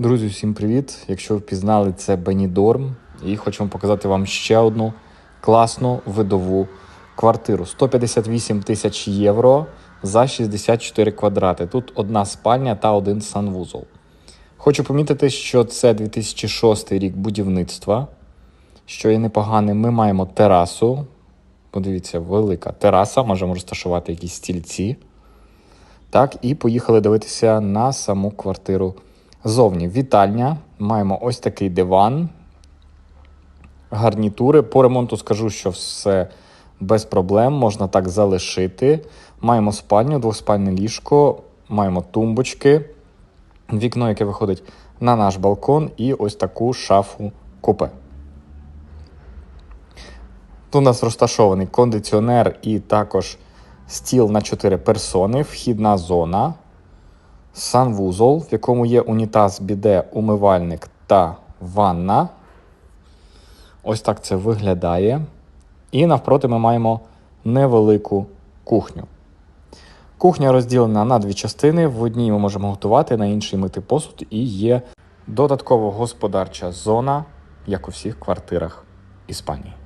Друзі, всім привіт! Якщо ви впізнали, це Бенідорм. І хочемо показати вам ще одну класну видову квартиру. 158 тисяч євро за 64 квадрати. Тут одна спальня та один санвузол. Хочу помітити, що це 2006 рік будівництва, що є непоганим. Ми маємо терасу. Подивіться, велика тераса, можемо розташувати якісь стільці. Так, і поїхали дивитися на саму квартиру зовні. Вітальня. Маємо ось такий диван, гарнітури. По ремонту скажу, що все без проблем, можна так залишити. Маємо спальню, двоспальне ліжко, маємо тумбочки, вікно, яке виходить на наш балкон, і ось таку шафу купе. Тут у нас розташований кондиціонер і також стіл на 4 персони, вхідна зона, санвузол, в якому є унітаз, біде, умивальник та ванна. Ось так це виглядає. І навпроти ми маємо невелику кухню. Кухня розділена на дві частини. В одній ми можемо готувати, на іншій мити посуд, і є додатково господарча зона, як у всіх квартирах Іспанії.